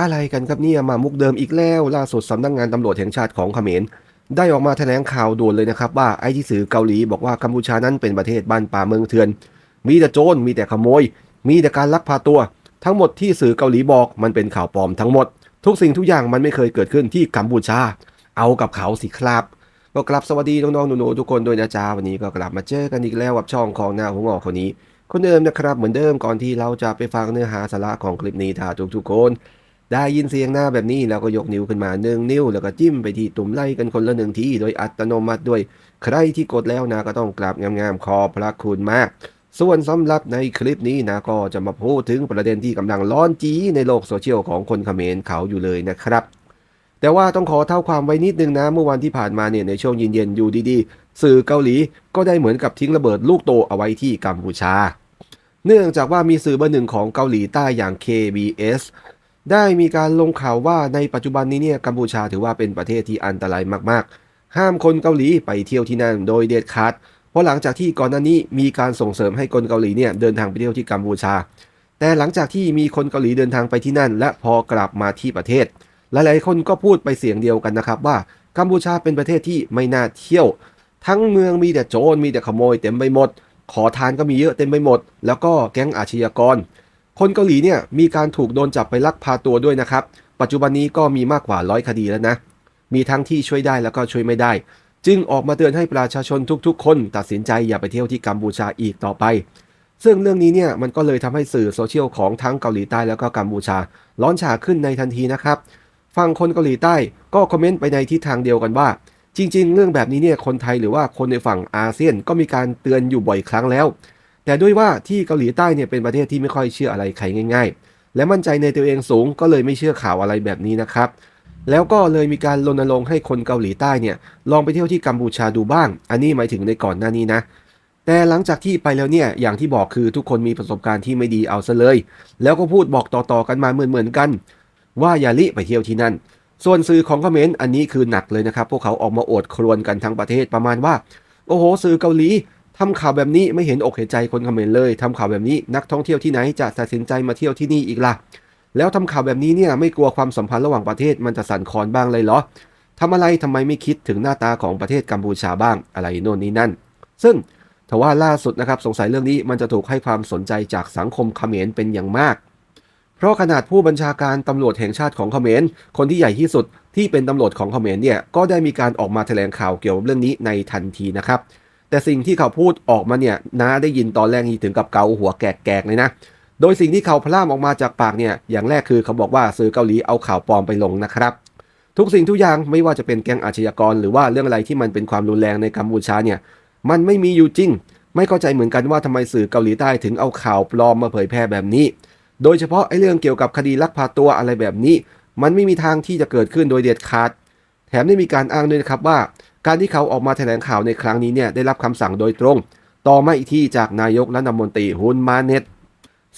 อะไรกันครับเนี่ยมามุกเดิมอีกแล้ว ล่าสุดสำนักงงานตำรวจแห่งชาติของเขมรได้ออกมาแถลงข่าวด่วนเลยนะครับว่าไอ้ที่สื่อเกาหลีบอกว่ากัมพูชานั้นเป็นประเทศบ้านป่าเมืองเถื่อน มีแต่โจรมีแต่ขโมย มีแต่การลักพาตัว ทั้งหมดที่สื่อเกาหลีบอกมันเป็นข่าวปลอมทั้งหมด ทุกสิ่งทุกอย่างมันไม่เคยเกิดขึ้นที่กัมพูชา เอากับเขาสิครับก็กลับสวัสดีน้องๆหนูๆทุกคนด้วยนะจ๊ะวันนี้ก็กลับมาเจอกันอีกแล้วกับช่องของหน้าหัวงอกคนนี้คนเดิมนะครับเหมือนเดิมก่อนที่เราจะไปฟังเนื้อหาสาระของคลิปนี้ถ้าทุกๆคน ได้ยินเสียงหน้าแบบนี้แล้วก็ยกนิ้วขึ้นมาหนึ่งนิ้ว แล้วก็จิ้มไปที่ตุ่มไล่กันคนละหนึ่งทีโดยอัตโนมัติด้วย ใครที่กดแล้วนะก็ต้องกราบงามๆขอบพระคุณมาก ส่วนสำหรับในคลิปนี้นะก็จะมาพูดถึงประเด็นที่กำลังร้อนจีในโลกโซเชียลของคนเขมรเขาอยู่เลยนะครับแต่ว่าต้องขอเท่าความไว้นิดนึงนะ เมื่อวันที่ผ่านมาเนี่ยในช่วงเย็นๆอยู่ดีๆ สื่อเกาหลีก็ได้เหมือนกับทิ้งระเบิดลูกโตเอาไว้ที่กัมพูชา เนื่องจากว่ามีสื่อเบอร์หนึ่งของเกาหลีใต้อย่าง KBS ได้มีการลงข่าวว่าในปัจจุบันนี้เนี่ยกัมพูชาถือว่าเป็นประเทศที่อันตรายมากๆ ห้ามคนเกาหลีไปเที่ยวที่นั่นโดยเด็ดขาด เพราะหลังจากที่ก่อนหน้านี้มีการส่งเสริมให้คนเกาหลีเนี่ยเดินทางไปเที่ยวที่กัมพูชา แต่หลังจากที่มีคนเกาหลีเดินทางไปที่นั่น และพอกลับมาที่ประเทศ หลายๆ คนก็พูดไปเสียงเดียวกันนะครับว่ากัมพูชาเป็นประเทศที่ไม่น่าเที่ยว ทั้งเมืองมีแต่โจรมีแต่ขโมยเต็มไปหมด ขอทานก็มีเยอะเต็มไปหมด แล้วก็แก๊งอาชญากร คนเกาหลีเนี่ยมีการถูกโดนจับไปลักพาตัวด้วยนะครับ ปัจจุบันนี้ก็มีมากกว่าร้อยคดีแล้วนะ มีทั้งที่ช่วยได้แล้วก็ช่วยไม่ได้ จึงออกมาเตือนให้ประชาชนทุกๆ คน ตัดสินใจอย่าไปเที่ยวที่กัมพูชาอีกต่อไป ซึ่งเรื่องนี้เนี่ยมันก็เลยทำให้สื่อโซเชียลของทั้งเกาหลีใต้แล้วก็กัมพูชาร้อนฉาขึ้นในทันทีนะครับฝั่งคนเกาหลีใต้ก็คอมเมนต์ไปในทิศทางเดียวกันว่า จริง ๆ เรื่องแบบนี้เนี่ยคนไทยหรือว่าคนในฝั่งอาเซียนก็มีการเตือนอยู่บ่อยครั้งแล้ว แต่ด้วยว่าที่เกาหลีใต้เนี่ยเป็นประเทศที่ไม่ค่อยเชื่ออะไรใครง่าย ๆ และมั่นใจในตัวเองสูงก็เลยไม่เชื่อข่าวอะไรแบบนี้นะครับ แล้วก็เลยมีการรณรงค์ให้คนเกาหลีใต้เนี่ยลองไปเที่ยวที่กัมพูชาดูบ้าง อันนี้หมายถึงในก่อนหน้านี้นะ แต่หลังจากที่ไปแล้วเนี่ยอย่างที่บอกคือทุกคนมีประสบการณ์ที่ไม่ดีเอาซะเลย แล้วก็พูดบอกต่อๆกันมาเหมือนๆกัน ว่าอย่าลิไปเที่ยวที่นั่นส่วนสื่อของเขมรอันนี้คือหนักเลยนะครับ พวกเขาออกมาโอดครวญกันทั้งประเทศประมาณว่า โอ้โห สื่อเกาหลี ทำข่าวแบบนี้ไม่เห็นอกเห็นใจคนเขมรเลยทำข่าวแบบนี้นักท่องเที่ยวที่ไหนจะตัดสินใจมาเที่ยวที่นี่อีกล่ะ แล้วทำข่าวแบบนี้เนี่ยไม่กลัวความสัมพันธ์ระหว่างประเทศมันจะสั่นคลอนบ้างเลยเหรอทำอะไรทำไมไม่คิดถึงหน้าตาของประเทศกัมพูชาบ้างอะไรโน่นนี่นั่น ซึ่งทว่าล่าสุดนะครับสงสัยเรื่องนี้มันจะถูกให้ความสนใจจากสังคมเขมรเป็นอย่างมาก เพราะขนาดผู้บัญชาการตำรวจแห่งชาติของเขมรคนที่ใหญ่ที่สุดที่เป็นตำรวจของเขมรเนี่ยก็ได้มีการออกมาแถลงข่าวเกี่ยวกับเรื่องนี้ในทันทีนะครับ แต่สิ่งที่เขาพูดออกมาเนี่ยน้าได้ยินตอนแรกนี่ถึงกับเกาหัวแกกๆเลยนะ โดยสิ่งที่เขาพล่ามออกมาจากปากเนี่ยอย่างแรกคือเขาบอกว่าสื่อเกาหลีเอาข่าวปลอมไปลงนะครับทุกสิ่งทุกอย่างไม่ว่าจะเป็นแก๊งอาชญากร หรือว่าเรื่องอะไรที่มันเป็นความรุนแรงในกัมพูชาเนี่ยมันไม่มีอยู่จริง ไม่เข้าใจเหมือนกันว่าทำไมสื่อเกาหลีใต้ถึงเอาข่าวปลอมมาเผยแพร่แบบนี้ โดยเฉพาะไอ้เรื่องเกี่ยวกับคดีลักพาตัวอะไรแบบนี้ มันไม่มีทางที่จะเกิดขึ้นโดยเด็ดขาด แถมได้มีการอ้างด้วยนะครับว่า การที่เขาออกมาแถลงข่าวในครั้งนี้เนี่ยได้รับคำสั่งโดยตรง ต่อมาอีกที่จากนายกรัฐมนตรีฮุนมาเนต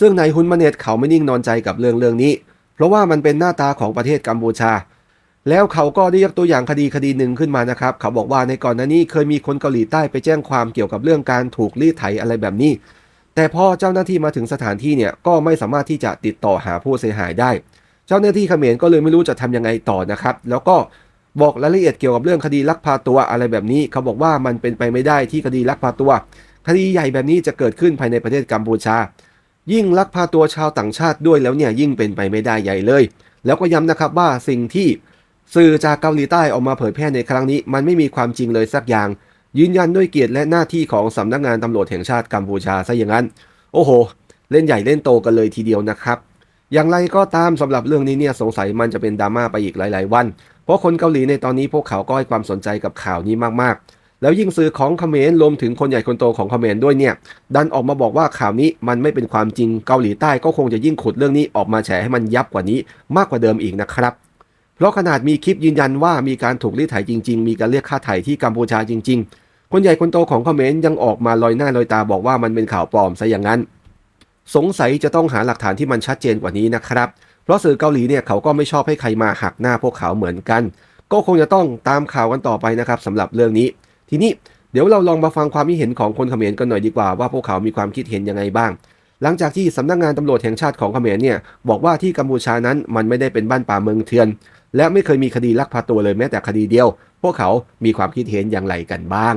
ซึ่งนายฮุนมาเนตเขาไม่นิ่งนอนใจกับเรื่องเรื่องนี้ เพราะว่ามันเป็นหน้าตาของประเทศกัมพูชา แล้วเขาก็ได้ยกตัวอย่างคดีคดีหนึ่งขึ้นมานะครับ เขาบอกว่าในก่อนหน้านี้เคยมีคนเกาหลีใต้ไปแจ้งความเกี่ยวกับเรื่องการถูกรีดไถอะไรแบบนี้ แต่พอเจ้าหน้าที่มาถึงสถานที่เนี่ยก็ไม่สามารถที่จะติดต่อหาผู้เสียหายได้ เจ้าหน้าที่เขมรก็เลยไม่รู้จะทำยังไงต่อนะครับ แล้วก็ บอกรายละเอียดเกี่ยวกับเรื่องคดีลักพาตัวอะไรแบบนี้ เขาบอกว่ามันเป็นไปไม่ได้ที่คดีลักพาตัว คดีใหญ่แบบนี้จะเกิดขึ้นภายในประเทศกัมพูชา ยิ่งลักพาตัวชาวต่างชาติด้วยแล้วเนี่ยยิ่งเป็นไปไม่ได้ใหญ่เลย แล้วก็ย้ำนะครับว่าสิ่งที่สื่อจากเกาหลีใต้ออกมาเผยแพร่ในครั้งนี้ มันไม่มีความจริงเลยสักอย่าง ยืนยันด้วยเกียรติและหน้าที่ของสำนักงานตำรวจแห่งชาติกัมพูชาซะอย่างนั้น โอ้โห เล่นใหญ่เล่นโตกันเลยทีเดียวนะครับ อย่างไรก็ตามสำหรับเรื่องนี้เนี่ยสงสัยมันจะเป็นดราม่าไปอีกหลาย ๆ วัน เพราะคนเกาหลีในตอนนี้พวกเขาก็ให้ความสนใจกับข่าวนี้มากๆ แล้วยิ่งสื่อของเขมรรวมถึงคนใหญ่คนโตของเขมรด้วยเนี่ย ดันออกมาบอกว่าข่าวนี้มันไม่เป็นความจริงเกาหลีใต้ก็คงจะยิ่งขุดเรื่องนี้ออกมาแฉให้มันยับกว่านี้มากกว่าเดิมอีกนะครับเพราะขนาดมีคลิปยืนยันว่ามีการถูกรีดไถจริง ๆ มีการเรียกค่าไถ่ที่กัมพูชาจริง ๆ คนใหญ่คนโตของเขมรยังออกมาลอยหน้าลอยตาบอกว่ามันเป็นข่าวปลอมซะอย่างนั้น สงสัยจะต้องหาหลักฐานที่มันชัดเจนกว่านี้นะครับ เพราะสื่อเกาหลีเนี่ยเขาก็ไม่ชอบให้ใครมาหักหน้าพวกเขาเหมือนกัน ก็คงจะต้องตามข่าวกันต่อไปนะครับสำหรับเรื่องนี้ ทีนี้เดี๋ยวเราลองมาฟังความคิดเห็นของคนเขมรกันหน่อยดีกว่าว่าพวกเขามีความคิดเห็นยังไงบ้าง หลังจากที่สำนักงานตำรวจแห่งชาติของเขมรเนี่ยบอกว่าที่กัมพูชานั้นมันไม่ได้เป็นบ้านป่าเมืองเถื่อน และไม่เคยมีคดีลักพาตัวเลยแม้แต่คดีเดียว พวกเขามีความคิดเห็นอย่างไรกันบ้าง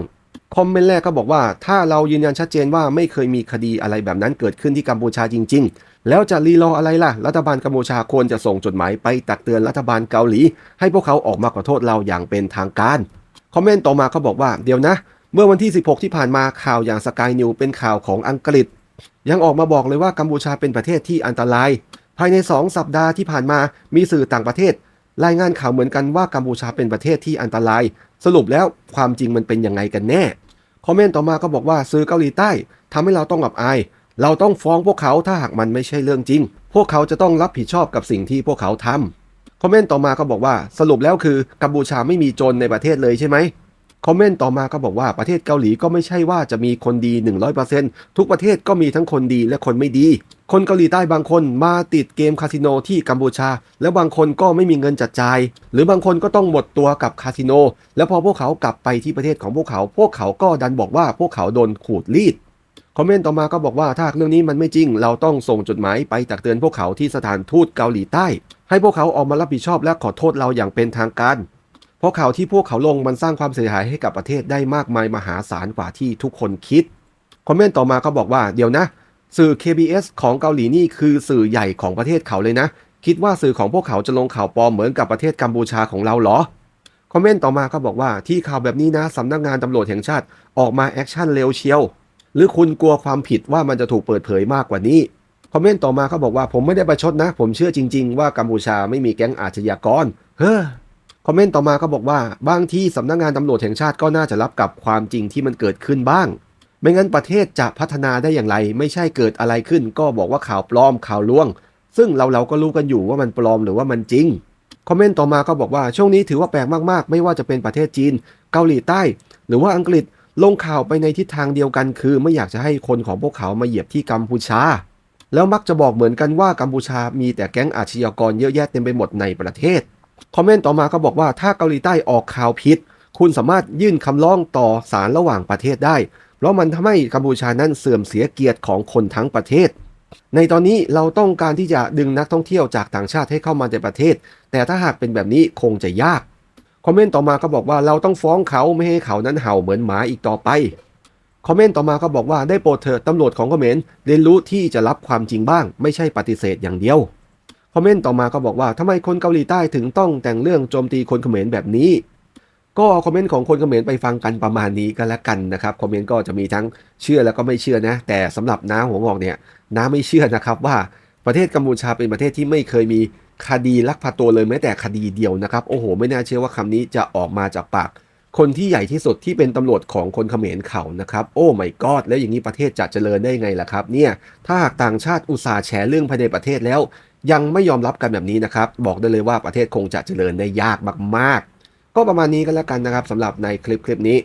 คอมเมนต์แรกก็บอกว่าถ้าเรายืนยันชัดเจนว่าไม่เคยมีคดีอะไรแบบนั้นเกิดขึ้นที่กัมพูชาจริงๆ แล้วจะรีรออะไรล่ะ รัฐบาลกัมพูชาควรจะส่งจดหมายไปตักเตือนรัฐบาลเกาหลี ให้พวกเขาออกมาขอโทษเราอย่างเป็นทางการ คอมเมนต์ต่อมาเขาบอกว่าเดี๋ยวนะ เมื่อวันที่ 16 ที่ผ่านมาข่าวอย่างสกายนิวเป็นข่าวของอังกฤษ ยังออกมาบอกเลยว่ากัมพูชาเป็นประเทศที่อันตราย ภายใน 2 สัปดาห์ที่ผ่านมามีสื่อต่างประเทศ รายงานข่าวเหมือนกันว่ากัมพูชาเป็นประเทศที่อันตราย สรุปแล้วความจริงมันเป็นยังไงกันแน่ คอมเมนต์ต่อมาก็บอกว่าสื่อเกาหลีใต้ทำให้เราต้องอับอาย เราต้องฟ้องพวกเขาถ้าหากมันไม่ใช่เรื่องจริง พวกเขาจะต้องรับผิดชอบกับสิ่งที่พวกเขาทำคอมเมนต์ต่อมาก็บอกว่าสรุปแล้วคือกัมพูชาไม่มีจรในประเทศเลยใช่ไหมคอมเมนต์ต่อมาก็บอกว่าประเทศเกาหลีก็ไม่ใช่ว่าจะมีคนดี 100%ทุกประเทศก็มีทั้งคนดีและคนไม่ดี คนเกาหลีใต้บางคนมาติดเกมคาสิโนที่กัมพูชา แล้วบางคนก็ไม่มีเงินจัดจ่าย หรือบางคนก็ต้องหมดตัวกับคาสิโน แล้วพอพวกเขากลับไปที่ประเทศของพวกเขา พวกเขาก็ดันบอกว่าพวกเขาโดนขูดรีด คอมเมนต์ต่อมาก็บอกว่าถ้าเรื่องนี้มันไม่จริง เราต้องส่งจดหมายไปตักเตือนพวกเขาที่สถานทูตเกาหลีใต้ ให้พวกเขาออกมารับผิดชอบและขอโทษเราอย่างเป็นทางการ เพราะข่าวที่พวกเขาลงมันสร้างความเสียหายให้กับประเทศได้มากมายมหาศาลกว่าที่ทุกคนคิดคอมเมนต์ต่อมาก็บอกว่าเดี๋ยวนะ สื่อ KBS ของเกาหลีนี่คือสื่อใหญ่ของประเทศเขาเลยนะ คิดว่าสื่อของพวกเขาจะลงข่าวปลอมเหมือนกับประเทศกัมพูชาของเราเหรอคอมเมนต์ต่อมาก็บอกว่าที่ข่าวแบบนี้นะสำนักงานตำรวจแห่งชาติออกมาแอคชั่นเร็วเชียว หรือคุณกลัวความผิดว่ามันจะถูกเปิดเผยมากกว่านี้ คอมเมนต์ต่อมาเขาบอกว่าผมไม่ได้ประชดนะ ผมเชื่อจริง ๆ ว่ากัมพูชาไม่มีแก๊งอาชญากร เฮ้อคอมเมนต์ต่อมาก็บอกว่าบางที่สำนักงานตำรวจแห่งชาติก็น่าจะรับกับความจริงที่มันเกิดขึ้นบ้าง ไม่งั้นประเทศจะพัฒนาได้อย่างไร ไม่ใช่เกิดอะไรขึ้น ก็บอกว่าข่าวปลอมข่าวลวง ซึ่งเราเราก็รู้กันอยู่ว่ามันปลอมหรือว่ามันจริงคอมเมนต์ต่อมาก็บอกว่าช่วงนี้ถือว่าแปลกมากๆ ไม่ว่าจะเป็นประเทศจีน เกาหลีใต้ หรือว่าอังกฤษ ลงข่าวไปในทิศทางเดียวกันคือไม่อยากจะให้คนของพวกเขามาเหยียบที่กัมพูชา แล้วมักจะบอกเหมือนกันว่ากัมพูชามีแต่แก๊งอาชญากรเยอะแยะเต็มไปหมดในประเทศ คอมเมนต์ต่อมาก็บอกว่าถ้าเกาหลีใต้ออกข่าวผิด คุณสามารถยื่นคำร้องต่อศาลระหว่างประเทศได้ เพราะมันทำให้กัมพูชานั้นเสื่อมเสียเกียรติของคนทั้งประเทศ ในตอนนี้เราต้องการที่จะดึงนักท่องเที่ยวจากต่างชาติให้เข้ามาในประเทศ แต่ถ้าหากเป็นแบบนี้คงจะยาก คอมเมนต์ต่อมาก็บอกว่าเราต้องฟ้องเขาไม่ให้เขานั้นเห่าเหมือนหมาอีกต่อไป คอมเมนต์ต่อมาก็บอกว่าได้โปรดเถิดตำรวจของเขมรเรียนรู้ที่จะรับความจริงบ้าง ไม่ใช่ปฏิเสธอย่างเดียว คอมเมนต์ต่อมาก็บอกว่าทำไมคนเกาหลีใต้ถึงต้องแต่งเรื่องโจมตีคนเขมรแบบนี้ ก็คอมเมนต์ของคนเขมรไปฟังกันประมาณนี้กันแล้วกันนะครับคอมเมนต์ก็จะมีทั้งเชื่อแล้วก็ไม่เชื่อนะ แต่สำหรับน้าหัวงอกเนี่ยน้าไม่เชื่อนะครับว่าประเทศกัมพูชาเป็นประเทศที่ไม่เคยมี คดีลักพาตัวเลยแม้แต่คดีเดียวนะครับ โอ้โห ไม่น่าเชื่อว่าคำนี้จะออกมาจากปาก คนที่ใหญ่ที่สุดที่เป็นตำรวจของคนเขมรเขานะครับ โอ้ไม่กอดแล้วอย่างนี้ประเทศจะเจริญได้ไงล่ะครับเนี่ยถ้าหากต่างชาติอุตส่าห์แฉเรื่องภายในประเทศแล้ว ยังไม่ยอมรับกันแบบนี้นะครับบอกได้เลยว่าประเทศคงจะเจริญได้ยากมากๆ ก็ประมาณนี้ก็แล้วกันนะครับสำหรับในคลิปคลิปนี้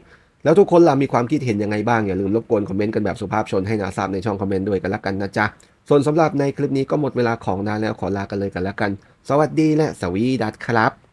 แล้วทุกคนล่ะมีความคิดเห็นยังไงบ้าง อย่าลืมรบกวนคอมเมนต์กันแบบสุภาพชนให้นาทราบในช่องคอมเมนต์ด้วยกันแล้วกันนะจ๊ะ ส่วนสำหรับในคลิปนี้ก็หมดเวลาของนานแล้วขอลากันเลยกันแล้วกัน สวัสดีและสวีดัสครับ